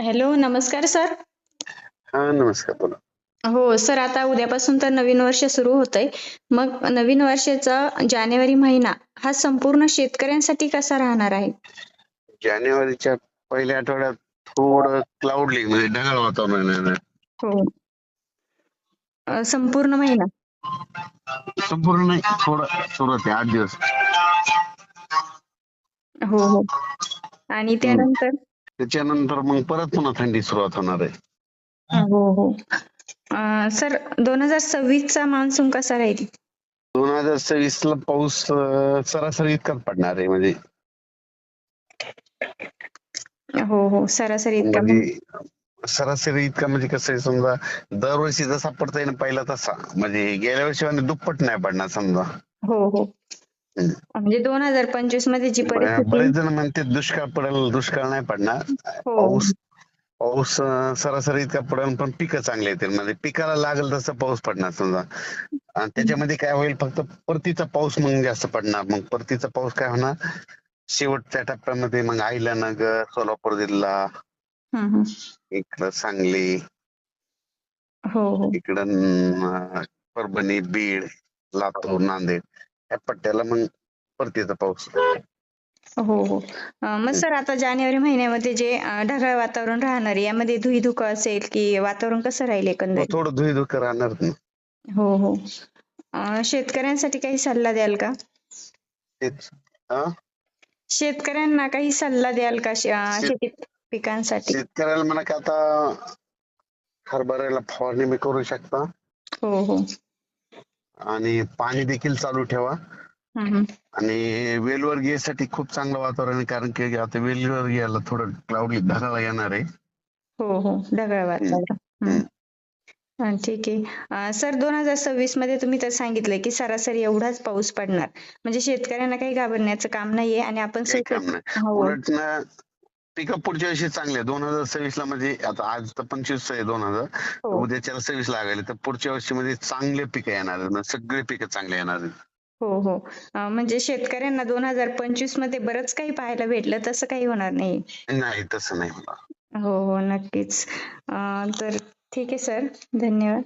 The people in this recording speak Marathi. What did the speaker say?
हॅलो नमस्कार सर. हा नमस्कार बोला. हो सर आता उद्यापासून तर नवीन वर्ष सुरू होतंय. मग नवीन वर्षाचा जानेवारी महिना हा संपूर्ण शेतकऱ्यांसाठी कसा राहणार आहे? जानेवारीच्या पहिल्या आठवड्यात थोडं क्लाउडली म्हणजे ढगाळ वातावरण आहे. हो. अ, संपूर्ण महिना? संपूर्ण नाही थोडं सुरुवात आहे आठ दिवस. हो हो. आणि त्यानंतर? त्याच्यानंतर मग परत पुन्हा थंडी सुरुवात होणार आहे. हो हो. सर दोन हजार सव्वीस चा मान्सून कसा राहील? दोन हजार सव्वीस ला पाऊस सरासरी इतकाच पडणार आहे म्हणजे. हो हो. सरासरी इतका म्हणजे सरासरी इतका म्हणजे कसं आहे समजा दरवर्षी जसा पडतोय ना पहिला तसा. म्हणजे गेल्या वर्षी दुप्पट नाही पडणार समजा. हो हो. म्हणजे दोन हजार पंचवीसमध्ये जी परिस्थिती बरेच जण म्हणते दुष्काळ पडेल दुष्काळ नाही पडणार. हो. पाऊस पाऊस सरासरी इतका पडेल पण पिकं चांगले येतील म्हणजे पिकाला लागेल तसं पाऊस पडणार समजा. आणि त्याच्यामध्ये काय होईल फक्त परतीचा पाऊस मग जास्त पडणार. मग परतीचा पाऊस काय होणार? शेवटच्या टप्प्यामध्ये मग अहिल्यानगर सोलापूर जिल्हा. इकडं सांगली हो हो. इकडं परभणी बीड लातूर नांदेड. या पट्ट्याला मग परतीचा पाऊस. हो हो. मग सर आता जानेवारी महिन्यामध्ये जे ढगाळ वातावरण राहणार आहे यामध्ये धुईधुकं असेल की वातावरण कसं राहील एकंदरीत? थोडं धुई धुकं राहणार ना. हो हो. अं, शेतकऱ्यांसाठी काही सल्ला द्याल का? तेच. हा? शेतकऱ्यांना काही सल्ला द्याल का शे- अं, शेत- शेती पिकांसाठी? शेतकऱ्याला म्हणा की आता हरभऱ्याला फवारणी बी करू शकता. हो हो. आणि पाणी देखील चालू ठेवा. आणि वेलवर घ्यायसाठी खूप चांगलं वातावरण आहे कारण की आता वेलवर घ्यायला थोडं क्लाउडली ढगाळ येणार आहे. हो हो. ढगाळ वातावरण. ठीक आहे. सर दोन हजार सव्वीसमध्ये तुम्ही तर सांगितलंय की सरासरी एवढाच पाऊस पडणार. म्हणजे शेतकऱ्यांना काही घाबरण्याचं काम नाहीये आणि आपण पिकअप पुढच्या वर्षी चांगले दोन हजार सव्वीस ला म्हणजे आता आज तर पंचवीस आहे दोन हजार. हो. उद्याच्याला सव्वीस लागायला. तर पुढच्या वर्षी मध्ये चांगले पिकं येणार आहेत म्हणजे सगळे पिकं चांगले येणार आहेत. हो हो. अं, म्हणजे शेतकऱ्यांना दोन हजार पंचवीसमध्ये बरंच काही पाहायला भेटलं. तसं काही होणार नाही. नाही तसं नाही होणार. हो हो. नक्कीच. अं, तर ठीक आहे सर. धन्यवाद.